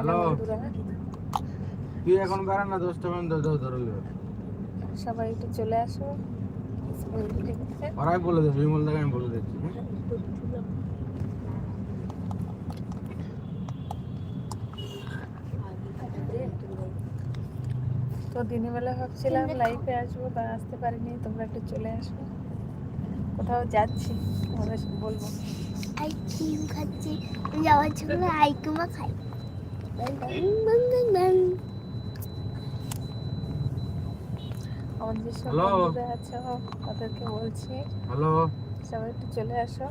Hello. তুই এখন বেড়া না দশটা পর্যন্ত ধর ধরলে সবাই একটু চলে আসো। ওরাই বলে দেবে বিমল দাকে আমি বলে দিচ্ছি হ্যাঁ? তো দিনের বেলা ভাবছিলাম লাইফে আসব তা আসতে পারিনি তোমরা একটু চলে আসো। কোথাও যাচ্ছি তোমাদের বলব। আইসক্রিম খাচ্ছি যাওয়ার জন্য আইকুমা খাই। বন্ধুরা আছো তাদেরকে বলছি হ্যালো সবাই একটু চলে আসো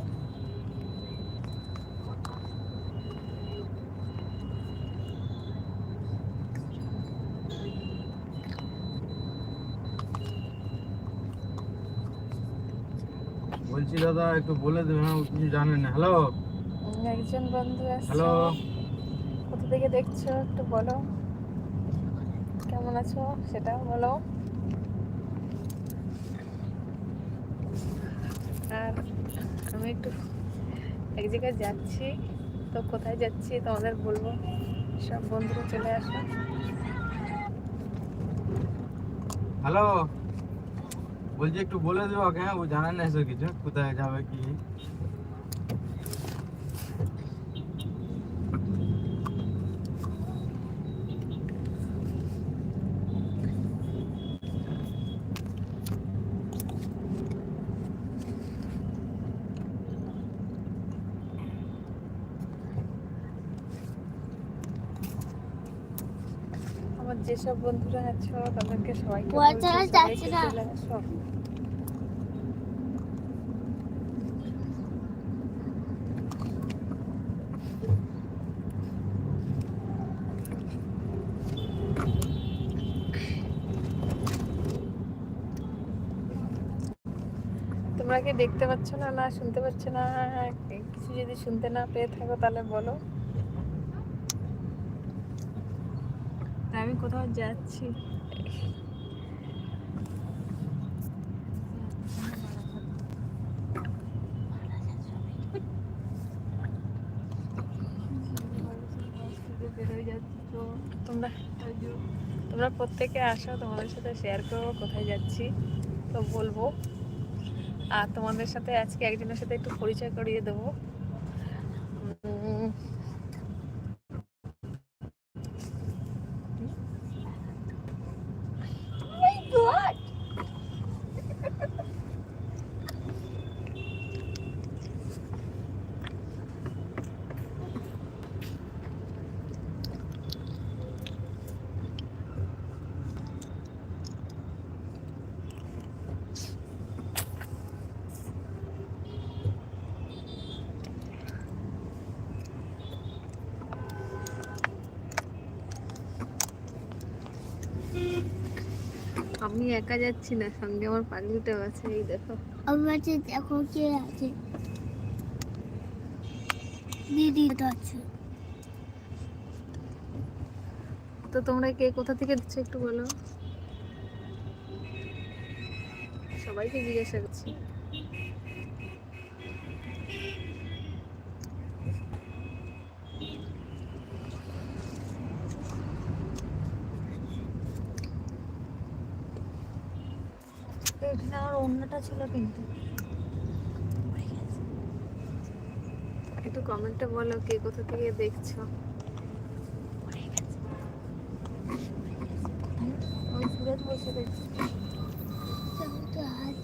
বলছি দাদা একটু বলে দেবে হ্যাঁ কিছু জানেন না। হ্যালো একজন বন্ধু আসছে হ্যালো থেকে দেখছ একটু বলো। কেমন আছো? সেটাও বলো। আর আমি একটু এক জায়গায় যাচ্ছি। তো কোথায় যাচ্ছি তোমাদের বলব? সব বন্ধুরা চলে আসো। হ্যালো বলছি একটু বলে দেবো ওকে হ্যাঁ ও জানেন না কিছু। কোথায় যাবে, কি আমার যেসব বন্ধুরা আছো তাদেরকে সবাইকে তোমরা কি দেখতে পাচ্ছ না? না শুনতে পাচ্ছ না? কিছু যদি শুনতে না পেয়ে থাকো তাহলে বলো তা আমি কোথাও যাচ্ছি। তোমরা তোমরা প্রত্যেকে আসো, তোমাদের সাথে শেয়ার করব কোথায় যাচ্ছি, তো বলব। আর তোমাদের সাথে আজকে একজনের সাথে একটু পরিচয় করিয়ে দেবো। আমি একা যাচ্ছি না সঙ্গে আমার পাগলিটাও আছে এই দেখো। আমার যে দেখো কে আছে? দিদি আছে। তো তোমরা কে কোথা থেকে দিচ্ছ একটু বলো? সবাইকে জিজ্ঞাসা করছি। অন্যটা ছিল কিন্তু। একটু কমেন্টে বলো কে কোথা থেকে দেখছ? ওই সুরজ বসে দেখছি। আমি তো হাত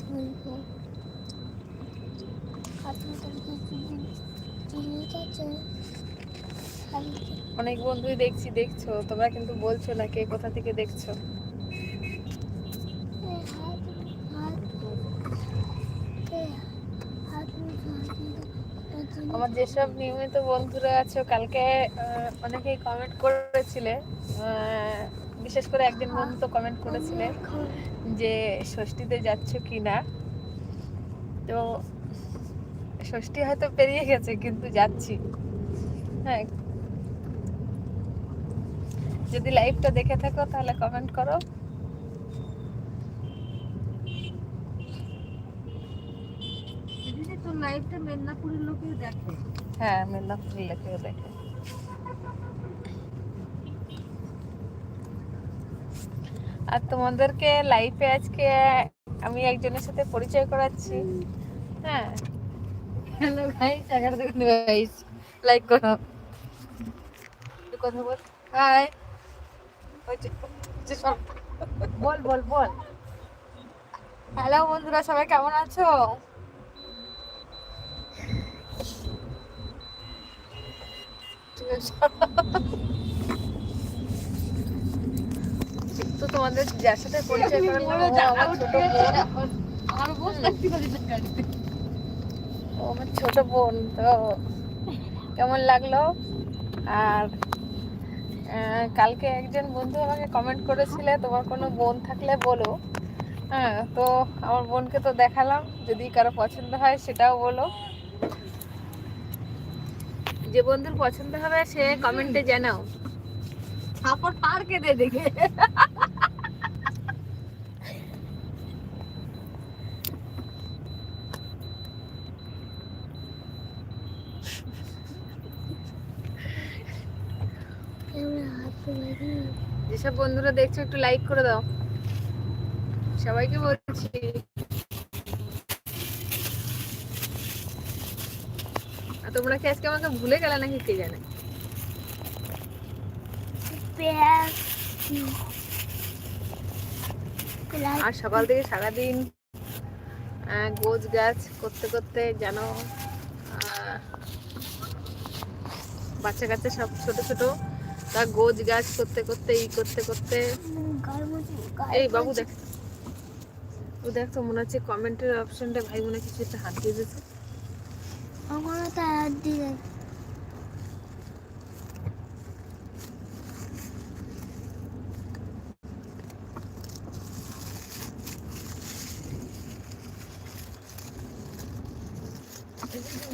অনেক বন্ধুই দেখছি দেখছ। তোমরা কিন্তু বলছো না কে কোথা থেকে দেখছ এই হাত হাত এই হাত মুঠো হাত মুঠো আমার যেসব নিয়মিত বন্ধুরা আছো, কালকে অনেকেই কমেন্ট করেছিলে বিশেষ করে একদিন বন্ধু তো কমেন্ট করেছিলে যে ষষ্ঠীতে যাচ্ছ কি না তো ষষ্ঠী হয়তো পেরিয়ে গেছে, কিন্তু যাচ্ছি। হ্যাঁ। যদি লাইভটা দেখে থাকো, তাহলে কমেন্ট করো। তোর দেখে। হ্যাঁ দেখে। আর তোমাদেরকে লাইফে আজকে আমি একজনের সাথে পরিচয় করাচ্ছি। হ্যাঁ। লাইক করো। কথা বল। হাই বল বল বল। হ্যালো বন্ধুরা সবাই কেমন আছো? ছোট বোন। তো কেমন লাগল? আর কালকে একজন বন্ধু আমাকে কমেন্ট করেছিলে, তোমার কোনো বোন থাকলে বলো। হ্যাঁ তো আমার বোনকে তো দেখালাম, যদি কারও পছন্দ হয় সেটাও বলো। যে বন্ধুর পছন্দ হবে সে কমেন্টে জানাও। সাপোর্ট পার্কে দে দেখে। যেসব বন্ধুরা দেখছ একটু লাইক করে দাও। সবাইকে বলছি। তোমরা কি আজকে আমাকে ভুলে গেলে নাকি কে জানে? আর সকাল থেকে সারাদিন আহ, গোছ করতে করতে যেন বাচ্চা কাচ্চা সব ছোট ছোট তা গোজ গাছ করতে করতে ই করতে করতে এই বাবু দেখ ও দেখ তো মনে হচ্ছে কমেন্টের অপশনটা ভাই মনে কিছু একটা হাত দিয়ে দিয়েছে আমারও তো হাত দিয়ে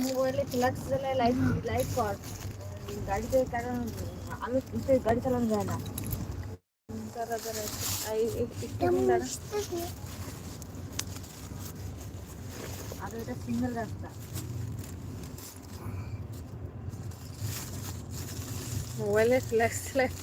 মোবাইলে ফ্ল্যাক্স জ্বালায় লাইট লাইট কর গাড়িতে কারণ আমি তো গাড়ি চালানো যায় না দাঁড়া দাঁড়া এই- এই- একটু কেমন দাঁড়া আসতেছে আর এটা সিঙ্গেল রাস্তা মোবাইলে ফ্ল্যাশ ফ্ল্যাশ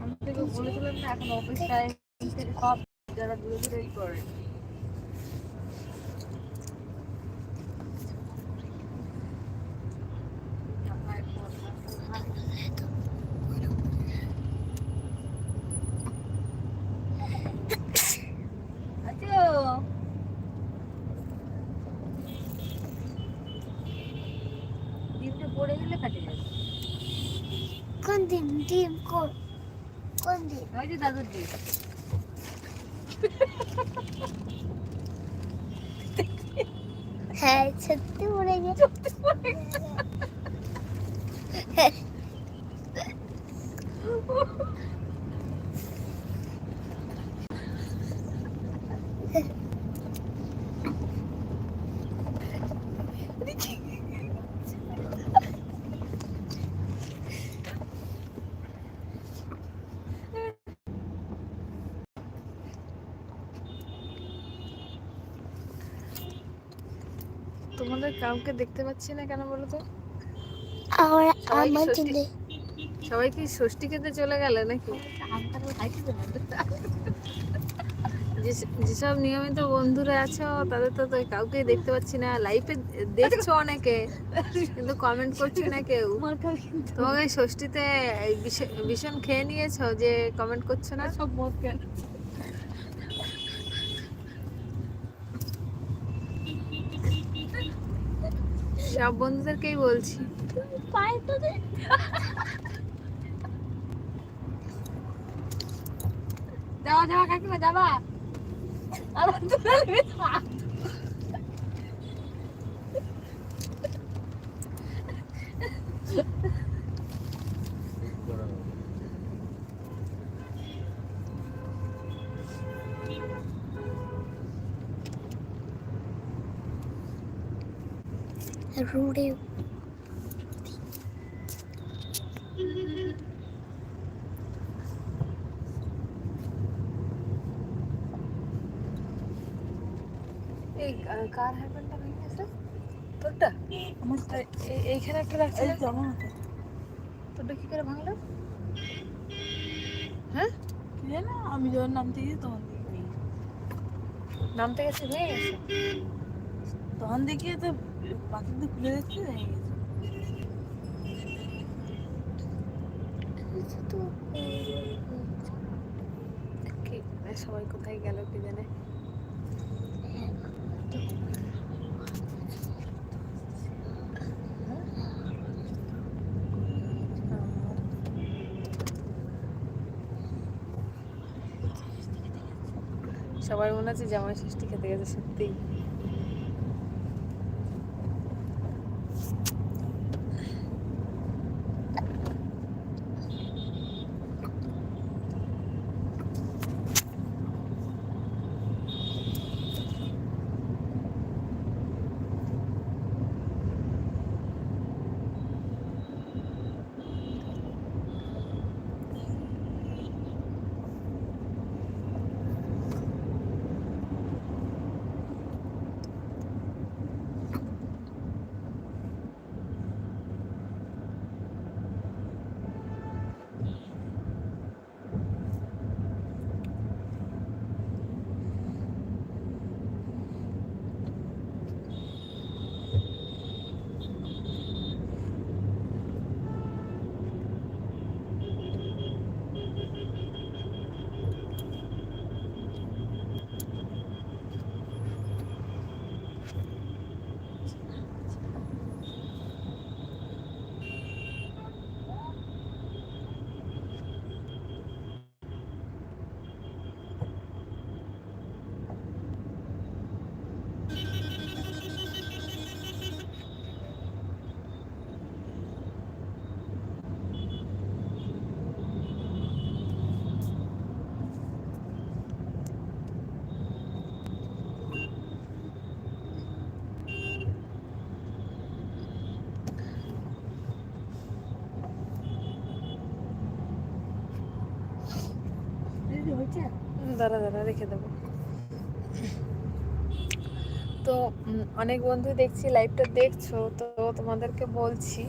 আমি তোকে বলেছিলাম না এখন অফিসটায় সব যারা দূরে দূরেই করে আচ্ছা ডিমটা পড়ে গেলে কাটে যাবে কোন দিন ডিম কোন কোন দিন ওই যে দাদুর ডিম হ্যাঁ সত্যি পড়ে গেছে তোমাদের কাউকে দেখতে পাচ্ছি না কেন বলো তো? সবাই কি ষষ্ঠী? খেতে চলে গেলে নাকি? যেসব নিয়মিত বন্ধুরা আছো তাদের তো তো কাউকে দেখতে পাচ্ছি না। লাইফে দেখছ অনেকে কিন্তু কমেন্ট করছি না কেউ। তোমাকে ষষ্ঠীতে ভীষণ- ভীষণ খেয়ে নিয়েছো যে কমেন্ট করছ না? সব মদ কেন সব বন্ধুদেরকেই বলছি। যাওয়া যাওয়া কাকিমা যাবা। আবার রোডে। কার হ্যাপেনটা ভেঙে গেছে? তোরটা? আমার এইখানে একটা রাখছে জমা হতো। তোরটা কি করে ভাঙলো? হ্যাঁ? না আমি যখন নামতে গেছি তখন নামতে গেছে ভেঙে তখন দেখিয়ে তো পাখির দিয়ে খুলে দেখছি ভেঙে গেছে। মানে সবাই কোথায় গেল কি জানে? সবাই মনে হচ্ছে জামাই ষষ্ঠী খেতে গেছে সত্যি দাঁড়া দাঁড়া, রেখে দেবো। তো অনেক বন্ধু দেখছি লাইভটা দেখছ, তো তোমাদেরকে বলছি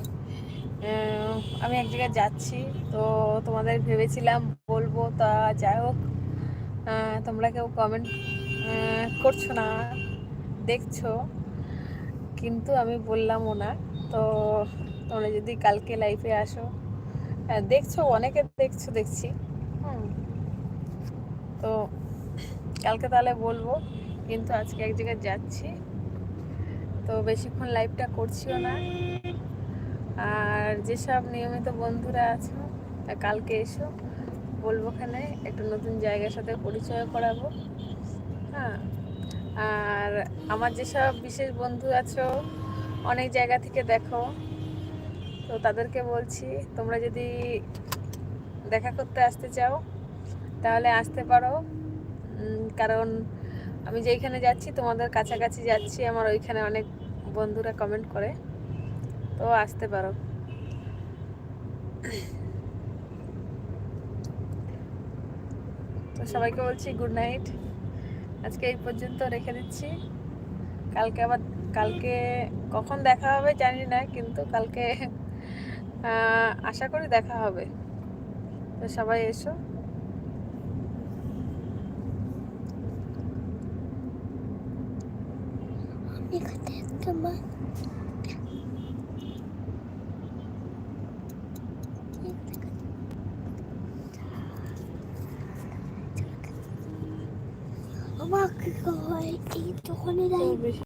আমি এক জায়গায় যাচ্ছি, তো তোমাদের ভেবেছিলাম বলব, তা যাই হোক তোমরা কেউ কমেন্ট করছ না, দেখছ, কিন্তু আমি বললামও না, তো তোমরা যদি কালকে লাইভে আসো দেখছ, অনেকে দেখছ, দেখছি, হুম। তো কালকে তাহলে বলব, কিন্তু আজকে এক জায়গায় যাচ্ছি। তো বেশিক্ষণ লাইভটা করছিও না। আর যেসব নিয়মিত বন্ধুরা আছো, তা কালকে এসো, বলব ওখানে একটা নতুন জায়গার সাথে পরিচয় করাবো। হ্যাঁ আর আমার যেসব বিশেষ বন্ধু আছো, অনেক জায়গা থেকে দেখো। তো তাদেরকে বলছি, তোমরা যদি দেখা করতে আসতে চাও তাহলে আসতে পারো। কারণ আমি যেইখানে যাচ্ছি, তোমাদের কাছাকাছি যাচ্ছি, আমার ওইখানে অনেক বন্ধুরা কমেন্ট করে। তো আসতে পারো। তো সবাইকে বলছি গুড নাইট আজকে এই পর্যন্ত রেখে দিচ্ছি। কালকে আবার, কালকে কখন দেখা হবে জানি না, কিন্তু কালকে আশা করি দেখা হবে। তো সবাই এসো। এখানে একটা মা আমাকে হয় এই তখনই তো যাই বেশি